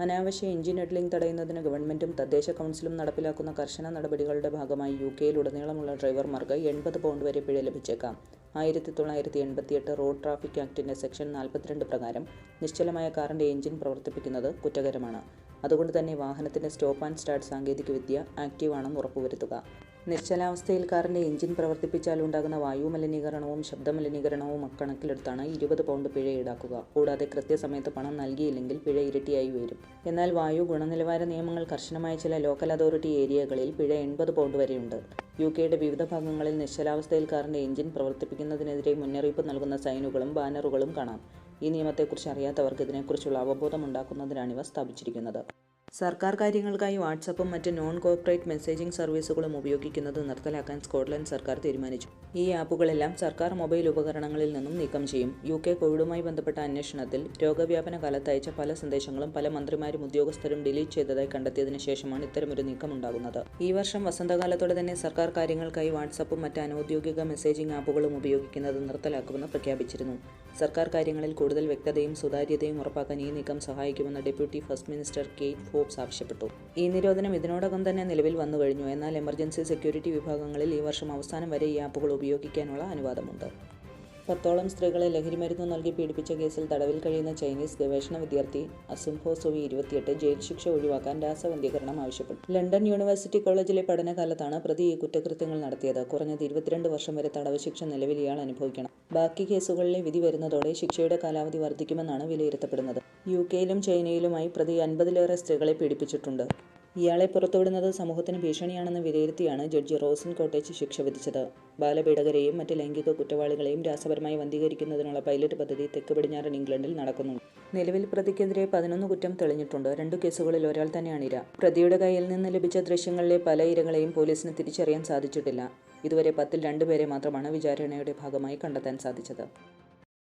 അനാവശ്യ എഞ്ചിൻ ഇഡ്ലിംഗ് തടയുന്നതിന് ഗവൺമെന്റും തദ്ദേശ കൗൺസിലും നടപ്പിലാക്കുന്ന കർശന നടപടികളുടെ ഭാഗമായി യു കെയിലുടനീളമുള്ള ഡ്രൈവർമാർക്ക് എൺപത് പൗണ്ട് വരെ പിഴ ലഭിച്ചേക്കാം. ആയിരത്തി തൊള്ളായിരത്തി എൺപത്തിയെട്ട് റോഡ് ട്രാഫിക് ആക്ടിന്റെ സെക്ഷൻ നാൽപ്പത്തിരണ്ട് പ്രകാരം നിശ്ചലമായ കാറിന്റെ എഞ്ചിൻ പ്രവർത്തിപ്പിക്കുന്നത് കുറ്റകരമാണ്. അതുകൊണ്ട് തന്നെ വാഹനത്തിന്റെ സ്റ്റോപ്പ് ആൻഡ് സ്റ്റാർട്ട് സാങ്കേതികവിദ്യ ആക്റ്റീവ് ആണെന്ന് ഉറപ്പുവരുത്തുക. നിശ്ചലാവസ്ഥയിൽ കാറിന്റെ എഞ്ചിൻ പ്രവർത്തിപ്പിച്ചാൽ ഉണ്ടാകുന്ന വായു മലിനീകരണവും ശബ്ദ മലിനീകരണവും കണക്കിലെടുത്താണ് ഇരുപത് പൗണ്ട് പിഴ ഈടാക്കുക. കൂടാതെ കൃത്യസമയത്ത് പണം നൽകിയില്ലെങ്കിൽ പിഴ ഇരട്ടിയായി വരും എന്നാൽ വായു ഗുണനിലവാര നിയമങ്ങൾ കർശനമായ ചില ലോക്കൽ അതോറിറ്റി ഏരിയകളിൽ പിഴ എൺപത് പൗണ്ട് വരെയുണ്ട്. യു കെയുടെ വിവിധ ഭാഗങ്ങളിൽ നിശ്ചലാവസ്ഥയിൽ കാറിന്റെ എഞ്ചിൻ പ്രവർത്തിപ്പിക്കുന്നതിനെതിരെ മുന്നറിയിപ്പ് നൽകുന്ന സൈനുകളും ബാനറുകളും കാണാം. ഈ നിയമത്തെക്കുറിച്ച് അറിയാത്തവർക്ക് ഇതിനെക്കുറിച്ചുള്ള അവബോധം ഉണ്ടാക്കുന്നതിനാണ് ഉണ്ടാക്കുന്നതിനാണിവ സ്ഥാപിച്ചിരിക്കുന്നത്. സർക്കാർ കാര്യങ്ങൾക്കായി വാട്സപ്പും മറ്റ് നോൺ കോർപ്പറേറ്റ് മെസ്സേജിംഗ് സർവീസുകളും ഉപയോഗിക്കുന്നത് നിർത്തലാക്കാൻ സ്കോട്ട്ലൻഡ് സർക്കാർ തീരുമാനിച്ചു. ഈ ആപ്പുകളെല്ലാം സർക്കാർ മൊബൈൽ ഉപകരണങ്ങളിൽ നിന്നും നീക്കം ചെയ്യും. യു കെ കോവിഡുമായി ബന്ധപ്പെട്ട അന്വേഷണത്തിൽ രോഗവ്യാപന കാലത്ത് അയച്ച പല സന്ദേശങ്ങളും പല മന്ത്രിമാരും ഉദ്യോഗസ്ഥരും ഡിലീറ്റ് ചെയ്തതായി കണ്ടെത്തിയതിനു ശേഷമാണ് ഇത്തരമൊരു നീക്കം ഉണ്ടാകുന്നത് ഈ വർഷം വസന്തകാലത്തോടെ തന്നെ സർക്കാർ കാര്യങ്ങൾക്കായി വാട്സപ്പും മറ്റ് അനൌദ്യോഗിക മെസ്സേജിംഗ് ആപ്പുകളും ഉപയോഗിക്കുന്നത് നിർത്തലാക്കുമെന്ന് പ്രഖ്യാപിച്ചിരുന്നു. സർക്കാർ കാര്യങ്ങളിൽ കൂടുതൽ വ്യക്തതയും സുതാര്യതയും ഉറപ്പാക്കാൻ ഈ നീക്കം സഹായിക്കുമെന്ന് deputy first minister Kate Forbes ആവശ്യപ്പെട്ടു. ഈ നിരോധനം ഇതിനോടകം തന്നെ നിലവിൽ വന്നു കഴിഞ്ഞു. എന്നാൽ എമർജൻസി സെക്യൂരിറ്റി വിഭാഗങ്ങളിൽ ഈ വർഷം അവസാനം വരെ ഈ ആപ്പുകൾ ഉപയോഗിക്കാനുള്ള അനുവാദമുണ്ട്. പത്തോളം സ്ത്രീകളെ ലഹരിമരുന്ന് നൽകി പീഡിപ്പിച്ച കേസിൽ തടവിൽ കഴിയുന്ന ചൈനീസ് ഗവേഷണ വിദ്യാർത്ഥി അസുംഹോ സുവി ഇരുപത്തിയെട്ട് ജയിൽ ശിക്ഷ ഒഴിവാക്കാൻ രാസവന്ധ്യകരണം ആവശ്യപ്പെട്ടു. ലണ്ടൻ യൂണിവേഴ്സിറ്റി കോളേജിലെ പഠനകാലത്താണ് പ്രതി ഈ കുറ്റകൃത്യങ്ങൾ നടത്തിയത്. കുറഞ്ഞത് ഇരുപത്തിരണ്ട് വർഷം വരെ തടവ് ശിക്ഷ നിലവിൽ ഇയാൾ അനുഭവിക്കണം. ബാക്കി കേസുകളിലെ വിധി വരുന്നതോടെ ശിക്ഷയുടെ കാലാവധി വർദ്ധിക്കുമെന്നാണ് വിലയിരുത്തപ്പെടുന്നത്. യു കെയിലും ചൈനയിലുമായി പ്രതി അൻപതിലേറെ സ്ത്രീകളെ പീഡിപ്പിച്ചിട്ടുണ്ട്. ഇയാളെ പുറത്തുവിടുന്നത് സമൂഹത്തിന് ഭീഷണിയാണെന്ന് വിലയിരുത്തിയാണ് ജഡ്ജി റോസിൻ കോട്ടേജ് ശിക്ഷ വിധിച്ചത്. ബാലപീഡകരെയും മറ്റ് ലൈംഗിക കുറ്റവാളികളെയും രാസപരമായി വന്ധീകരിക്കുന്നതിനുള്ള പൈലറ്റ് പദ്ധതി തെക്ക് പടിഞ്ഞാറൻ ഇംഗ്ലണ്ടിൽ നടക്കുന്നുണ്ട്. നിലവിൽ പ്രതിക്കെതിരെ പതിനൊന്ന് കുറ്റം തെളിഞ്ഞിട്ടുണ്ട്. രണ്ടു കേസുകളിൽ ഒരാൾ തന്നെയാണ് ഇര. പ്രതിയുടെ കയ്യിൽ നിന്ന് ലഭിച്ച ദൃശ്യങ്ങളിലെ പല ഇരകളെയും പോലീസിന് തിരിച്ചറിയാൻ സാധിച്ചിട്ടില്ല. ഇതുവരെ പത്തിൽ രണ്ടുപേരെ മാത്രമാണ് വിചാരണയുടെ ഭാഗമായി കണ്ടെത്താൻ സാധിച്ചത്